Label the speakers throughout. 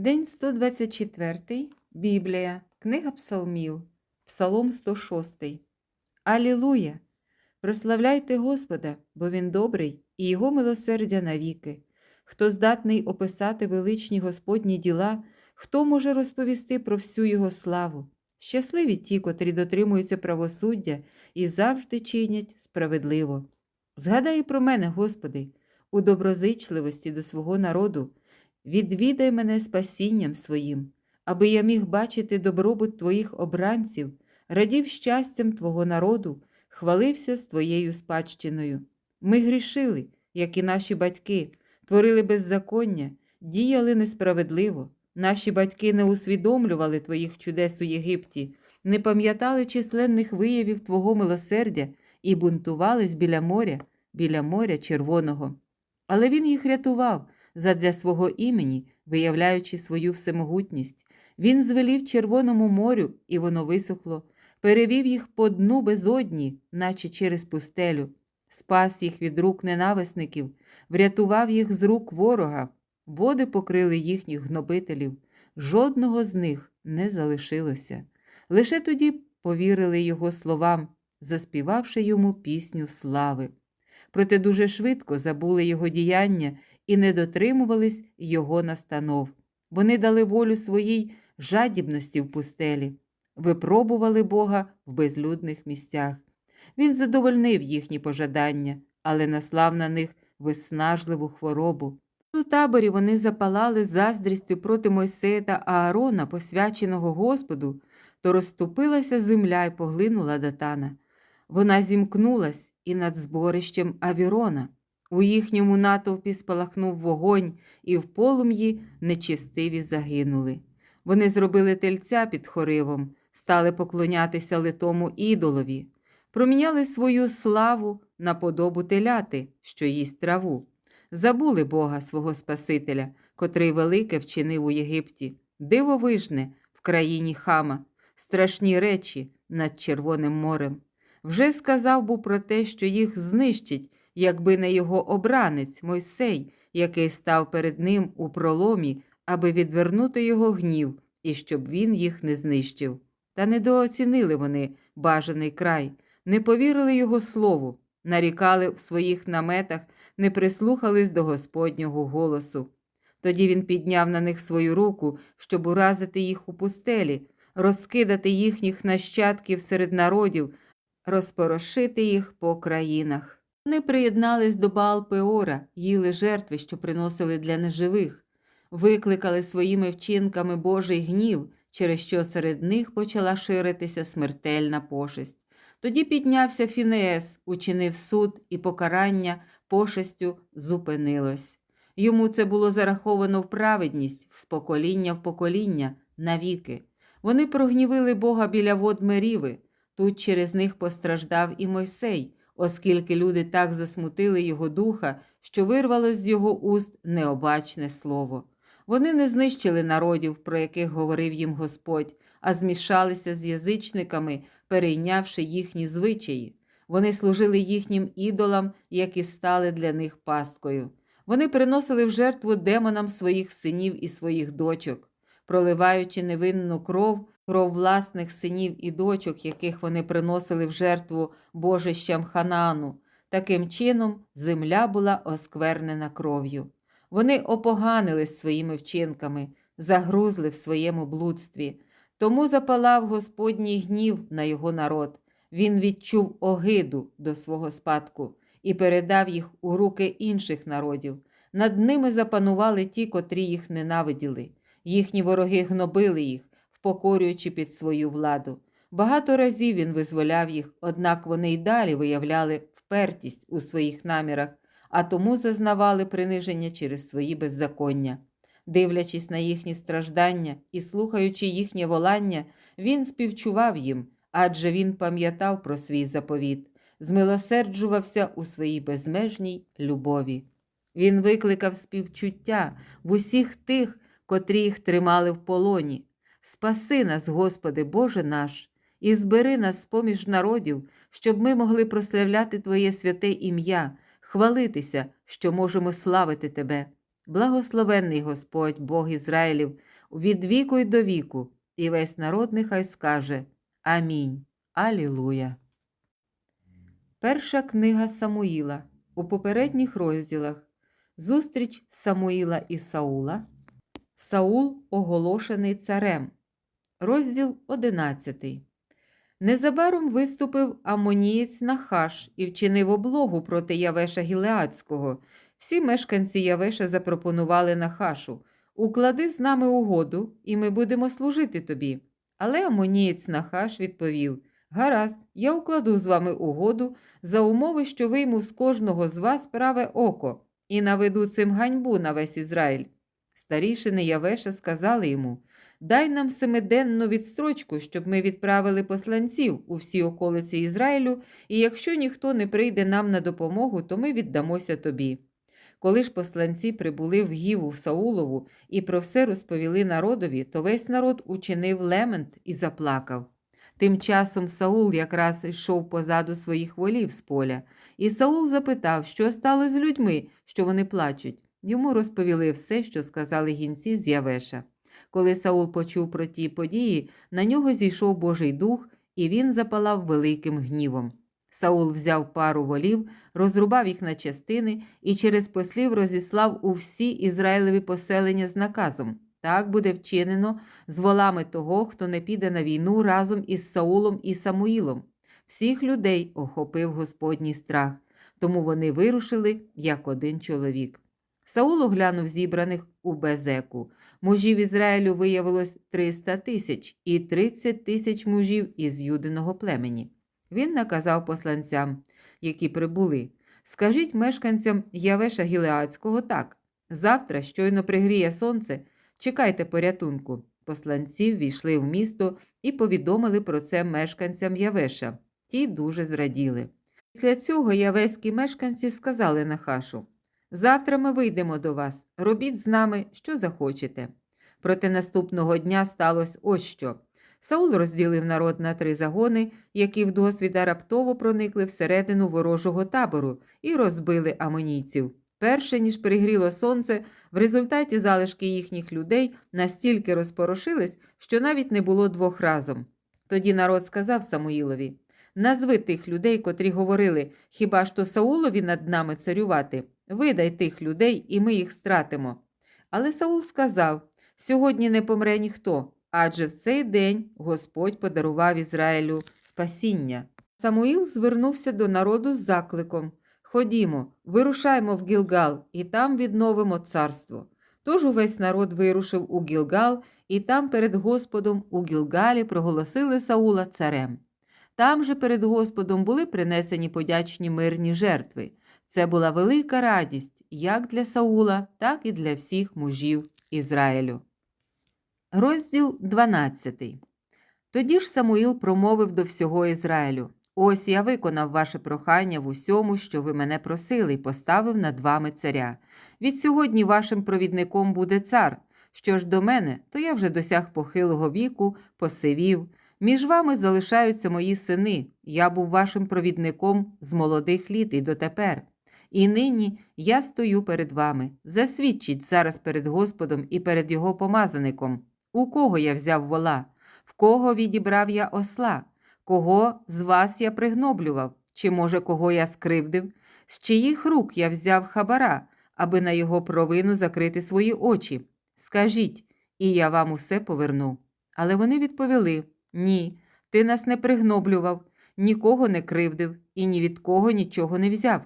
Speaker 1: День 124, Біблія, Книга Псалмів, Псалом 106. Алілуя! Прославляйте Господа, бо Він добрий і Його милосердя навіки. Хто здатний описати величні Господні діла, хто може розповісти про всю Його славу? Щасливі ті, котрі дотримуються правосуддя і завжди чинять справедливо. Згадай про мене, Господи, у доброзичливості до свого народу. Відвідай мене спасінням своїм, аби я міг бачити добробут Твоїх обранців, радів щастям Твого народу, хвалився з Твоєю спадщиною. Ми грішили, як і наші батьки, творили беззаконня, діяли несправедливо. Наші батьки не усвідомлювали Твоїх чудес у Єгипті, не пам'ятали численних виявів Твого милосердя і бунтувались біля моря, біля моря Червоного. Але Він їх рятував задля свого імені, виявляючи свою всемогутність. Він звелів Червоному морю, і воно висохло, перевів їх по дну безодні, наче через пустелю, спас їх від рук ненависників, врятував їх з рук ворога, води покрили їхніх гнобителів, жодного з них не залишилося. Лише тоді повірили його словам, заспівавши йому пісню слави. Проте дуже швидко забули його діяння і не дотримувались його настанов. Вони дали волю своїй жадібності в пустелі, випробували Бога в безлюдних місцях. Він задовольнив їхні пожадання, але наслав на них виснажливу хворобу. У таборі вони запалали заздрістю проти Мойсея та Аарона, посвяченого Господу, то розступилася земля і поглинула датана. Вона зімкнулась і над зборищем Авірона. У їхньому натовпі спалахнув вогонь, і в полум'ї нечистиві загинули. Вони зробили тельця під хоривом, стали поклонятися литому ідолові, проміняли свою славу на подобу теляти, що їсть траву. Забули Бога свого Спасителя, котрий велике вчинив у Єгипті, дивовижне в країні хама, страшні речі над Червоним морем. Вже сказав був про те, що їх знищить якби не його обранець Мойсей, який став перед ним у проломі, аби відвернути його гнів і щоб він їх не знищив. Та недооцінили вони бажаний край, не повірили його слову, нарікали в своїх наметах, не прислухались до Господнього голосу. Тоді він підняв на них свою руку, щоб уразити їх у пустелі, розкидати їхніх нащадків серед народів, розпорошити їх по країнах. Вони приєднались до Баал Пеора, їли жертви, що приносили для неживих, викликали своїми вчинками Божий гнів, через що серед них почала ширитися смертельна пошесть. Тоді піднявся Фінеес, учинив суд, і покарання пошестю зупинилось. Йому це було зараховано в праведність, з покоління в покоління, навіки. Вони прогнівили Бога біля вод Меріви. Тут через них постраждав і Мойсей оскільки люди так засмутили його духа, що вирвалось з його уст необачне слово. Вони не знищили народів, про яких говорив їм Господь, а змішалися з язичниками, перейнявши їхні звичаї. Вони служили їхнім ідолам, які стали для них пасткою. Вони приносили в жертву демонам своїх синів і своїх дочок, проливаючи невинну кров, кров власних синів і дочок, яких вони приносили в жертву божищам Ханаану. Таким чином, земля була осквернена кров'ю. Вони опоганились своїми вчинками, загрузли в своєму блудстві. Тому запалав Господній гнів на його народ. Він відчув огиду до свого спадку і передав їх у руки інших народів. Над ними запанували ті, котрі їх ненавиділи. Їхні вороги гнобили їх, впокорюючи під свою владу. Багато разів він визволяв їх, однак вони й далі виявляли впертість у своїх намірах, а тому зазнавали приниження через свої беззаконня. Дивлячись на їхні страждання і слухаючи їхнє волання, він співчував їм, адже він пам'ятав про свій заповіт, змилосерджувався у своїй безмежній любові. Він викликав співчуття в усіх тих, котрі їх тримали в полоні. Спаси нас, Господи, Боже наш, і збери нас з поміж народів, щоб ми могли прославляти Твоє святе ім'я, хвалитися, що можемо славити Тебе. Благословенний Господь, Бог Ізраїлів, від віку й до віку, і весь народ нехай скаже Амінь. Алілуя. Перша книга Самуїла у попередніх розділах Зустріч Самуїла і Саула. Саул оголошений царем. Розділ 11. Незабаром виступив Амонієць Нахаш і вчинив облогу проти Явеша Гілеадського. Всі мешканці Явеша запропонували Нахашу Уклади з нами угоду, і ми будемо служити тобі. Але Амонієць Нахаш відповів Гаразд, я укладу з вами угоду за умови, що вийму з кожного з вас праве око і наведу цим ганьбу на весь Ізраїль. Старішини Явеша сказали йому Дай нам семиденну відстрочку, щоб ми відправили посланців у всі околиці Ізраїлю, і якщо ніхто не прийде нам на допомогу, то ми віддамося тобі. Коли ж посланці прибули в Гіву Саулову і про все розповіли народові, то весь народ учинив лемент і заплакав. Тим часом Саул якраз йшов позаду своїх волів з поля, і Саул запитав, що стало з людьми, що вони плачуть. Йому розповіли все, що сказали гінці з Явеша. Коли Саул почув про ті події, на нього зійшов Божий дух, і він запалав великим гнівом. Саул взяв пару волів, розрубав їх на частини і через послів розіслав у всі Ізраїлеві поселення з наказом. Так буде вчинено з волами того, хто не піде на війну разом із Саулом і Самуїлом. Всіх людей охопив Господній страх, тому вони вирушили як один чоловік. Саул оглянув зібраних у Безеку. Мужів Ізраїлю виявилось 300 тисяч і 30 тисяч мужів із юдиного племені. Він наказав посланцям, які прибули, скажіть мешканцям Явеша Гілеадського так: завтра, щойно пригріє сонце, чекайте порятунку. Посланці ввійшли в місто і повідомили про це мешканцям Явеша. Ті дуже зраділи. Після цього явеські мешканці сказали Нахашу Завтра ми вийдемо до вас, робіть з нами, що захочете. Проте наступного дня сталося ось що. Саул розділив народ на три загони, які вдосвіда раптово проникли всередину ворожого табору і розбили амонійців. Перше ніж пригріло сонце, в результаті залишки їхніх людей настільки розпорошились, що навіть не було двох разом. Тоді народ сказав Самуїлові Назви тих людей, котрі говорили, хіба ж то Саулові над нами царювати? Видай тих людей, і ми їх стратимо. Але Саул сказав сьогодні не помре ніхто, адже в цей день Господь подарував Ізраїлю спасіння. Самуїл звернувся до народу з закликом Ходімо, вирушаймо в Гілгал, і там відновимо царство. Тож увесь народ вирушив у Гілгал, і там перед Господом у Гілгалі проголосили Саула царем. Там же перед Господом були принесені подячні мирні жертви. Це була велика радість як для Саула, так і для всіх мужів Ізраїлю. Розділ 12. Тоді ж Самуїл промовив до всього Ізраїлю: Ось я виконав ваше прохання в усьому, що ви мене просили, і поставив над вами царя. Від сьогодні вашим провідником буде цар. Що ж до мене, то я вже досяг похилого віку, посивів. Між вами залишаються мої сини. Я був вашим провідником з молодих літ і дотепер. І нині я стою перед вами. Засвідчіть зараз перед Господом і перед його помазаником, у кого я взяв вола, в кого відібрав я осла, кого з вас я пригноблював, чи, може, кого я скривдив, з чиїх рук я взяв хабара, аби на його провину закрити свої очі. Скажіть, і я вам усе поверну. Але вони відповіли ні, ти нас не пригноблював, нікого не кривдив і ні від кого нічого не взяв.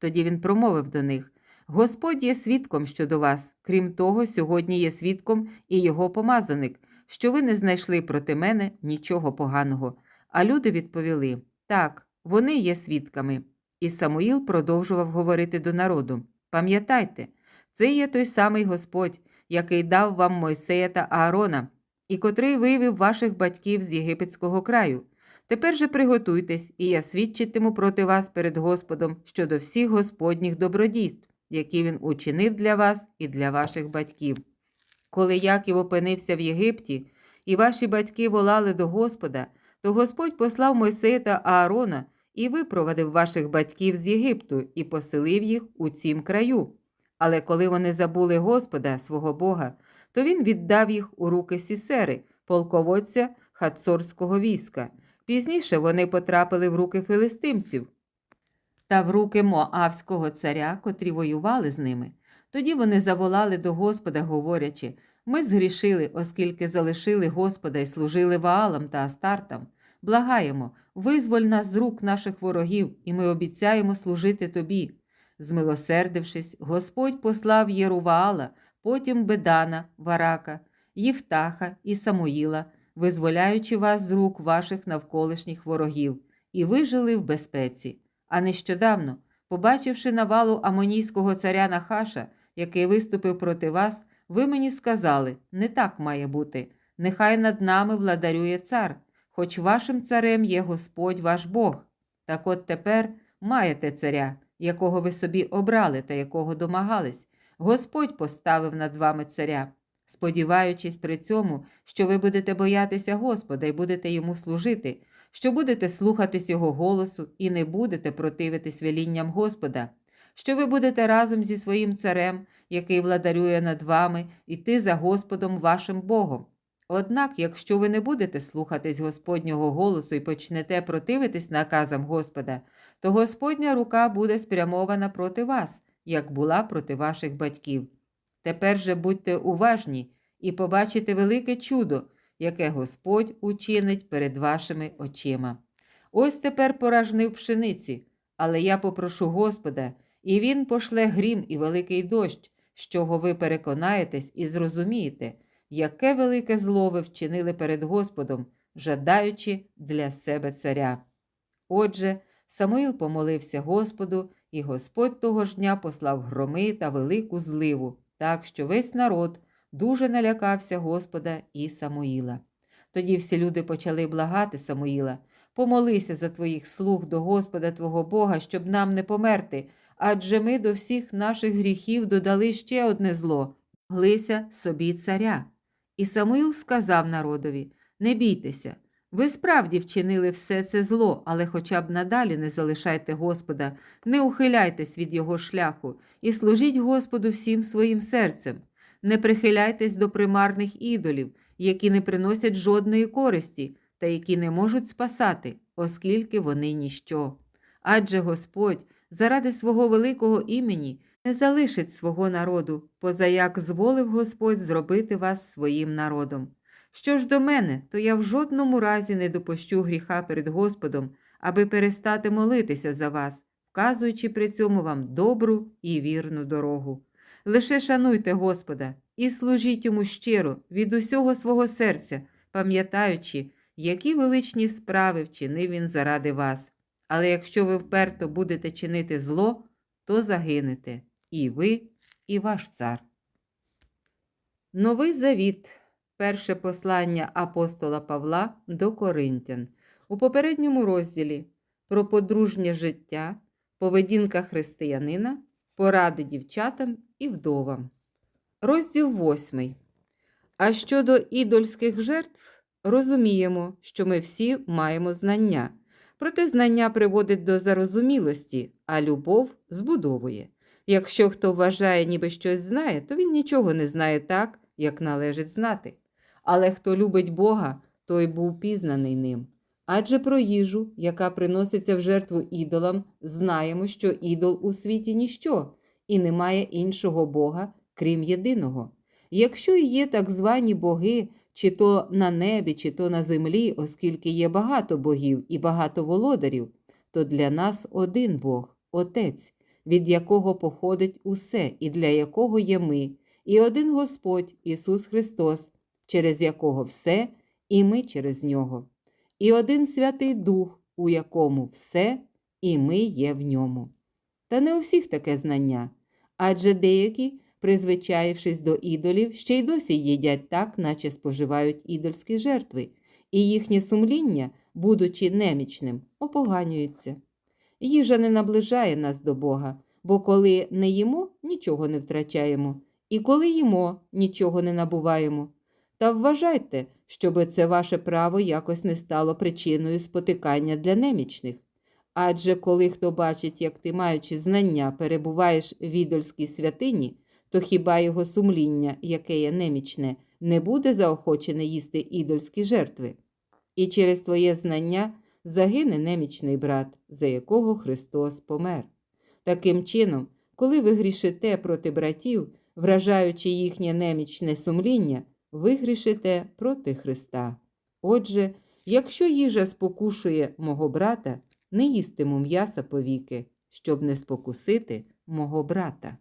Speaker 1: Тоді він промовив до них Господь є свідком щодо вас, крім того, сьогодні є свідком і його помазаник, що ви не знайшли проти мене нічого поганого. А люди відповіли так, вони є свідками. І Самуїл продовжував говорити до народу Пам'ятайте, це є той самий Господь, який дав вам Мойсея та Аарона, і котрий вивів ваших батьків з єгипетського краю. Тепер же приготуйтесь, і я свідчитиму проти вас перед Господом щодо всіх Господніх добродійств, які він учинив для вас і для ваших батьків. Коли Яків опинився в Єгипті, і ваші батьки волали до Господа, то Господь послав Мойсея та Аарона і випровадив ваших батьків з Єгипту і поселив їх у цім краю. Але коли вони забули Господа, свого Бога, то він віддав їх у руки Сісери, полководця хацорського війська. Пізніше вони потрапили в руки филистимців та в руки Моавського царя, котрі воювали з ними. Тоді вони заволали до Господа, говорячи: Ми згрішили, оскільки залишили Господа і служили Ваалам та Астартам. Благаємо, визволь нас з рук наших ворогів, і ми обіцяємо служити тобі. Змилосердившись, Господь послав Єруваала, потім Бедана, Варака, Євтаха і Самуїла, визволяючи вас з рук ваших навколишніх ворогів, і ви жили в безпеці. А нещодавно, побачивши навалу амонійського царя Нахаша, який виступив проти вас, ви мені сказали: не так має бути. Нехай над нами владарює цар, хоч вашим царем є Господь ваш Бог. Так от тепер маєте царя, якого ви собі обрали та якого домагались. Господь поставив над вами царя, сподіваючись при цьому, що ви будете боятися Господа і будете йому служити, що будете слухатись Його голосу і не будете противитись велінням Господа, що ви будете разом зі своїм царем, який владарює над вами, іти за Господом вашим Богом. Однак, якщо ви не будете слухатись Господнього голосу і почнете противитись наказам Господа, то Господня рука буде спрямована проти вас, як була проти ваших батьків. Тепер же будьте уважні і побачите велике чудо, яке Господь учинить перед вашими очима. Ось тепер поражнив пшениці, але я попрошу Господа, і Він пошле грім і великий дощ, з чого ви переконаєтесь і зрозумієте, яке велике зло ви вчинили перед Господом, жадаючи для себе царя. Отже, Самуїл помолився Господу, і Господь того ж дня послав громи та велику зливу, так що весь народ дуже налякався Господа і Самуїла. Тоді всі люди почали благати Самуїла помолися за твоїх слуг до Господа Твого Бога, щоб нам не померти, адже ми до всіх наших гріхів додали ще одне зло глися собі царя. І Самуїл сказав народові Не бійтеся, ви справді вчинили все це зло, але хоча б надалі не залишайте Господа, не ухиляйтесь від Його шляху і служіть Господу всім своїм серцем. Не прихиляйтесь до примарних ідолів, які не приносять жодної користі та які не можуть спасати, оскільки вони ніщо. Адже Господь заради свого великого імені не залишить свого народу, позаяк зволив Господь зробити вас своїм народом. Що ж до мене, то я в жодному разі не допущу гріха перед Господом, аби перестати молитися за вас, вказуючи при цьому вам добру і вірну дорогу. Лише шануйте Господа і служіть йому щиро від усього свого серця, пам'ятаючи, які величні справи вчинив він заради вас. Але якщо ви вперто будете чинити зло, то загинете і ви, і ваш цар. Новий Завіт. Перше послання апостола Павла до Коринтян. У попередньому розділі про подружнє життя, поведінка християнина, поради дівчатам і вдовам. Розділ 8. А щодо ідольських жертв, розуміємо, що ми всі маємо знання. Проте знання приводить до зарозумілості, а любов збудовує. Якщо хто вважає, ніби щось знає, то він нічого не знає так, як належить знати. Але хто любить Бога, той був пізнаний ним. Адже про їжу, яка приноситься в жертву ідолам, знаємо, що ідол у світі ніщо, і немає іншого Бога, крім єдиного. Якщо і є так звані боги, чи то на небі, чи то на землі, оскільки є багато богів і багато володарів, то для нас один Бог, Отець, від якого походить усе і для якого є ми, і один Господь Ісус Христос, через якого все, і ми через Нього, і один Святий Дух, у якому все, і ми є в ньому. Та не у всіх таке знання, адже деякі призвичаївшись до ідолів, ще й досі їдять так, наче споживають ідольські жертви, і їхнє сумління, будучи немічним, опоганюється. Їжа не наближає нас до Бога, бо коли не їмо, нічого не втрачаємо, і коли їмо, нічого не набуваємо. Та вважайте, щоб це ваше право якось не стало причиною спотикання для немічних. Адже коли хто бачить, як ти, маючи знання, перебуваєш в ідольській святині, то хіба його сумління, яке є немічне, не буде заохочене їсти ідольські жертви? І через твоє знання загине немічний брат, за якого Христос помер. Таким чином, коли ви грішите проти братів, вражаючи їхнє немічне сумління, ви грішите проти Христа. Отже, якщо їжа спокушує мого брата, не їстиму м'яса повіки, щоб не спокусити мого брата.